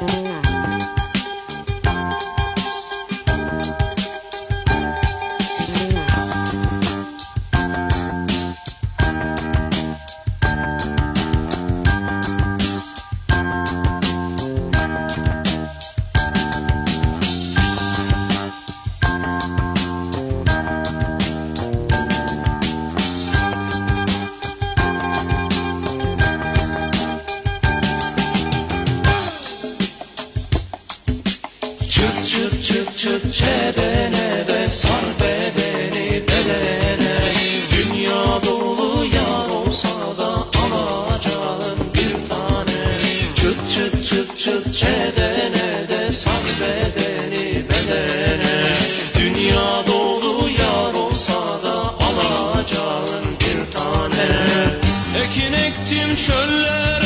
ก็ Çıt çıt çıt çıt çedene de sar bedeni bedene. Dünya dolu yar olsa da alacağın bir tane. Çıt çıt çıt çıt çedene de sar bedeni bedene. Dünya dolu yar olsa da alacağın bir tane. Ekin ektim çöller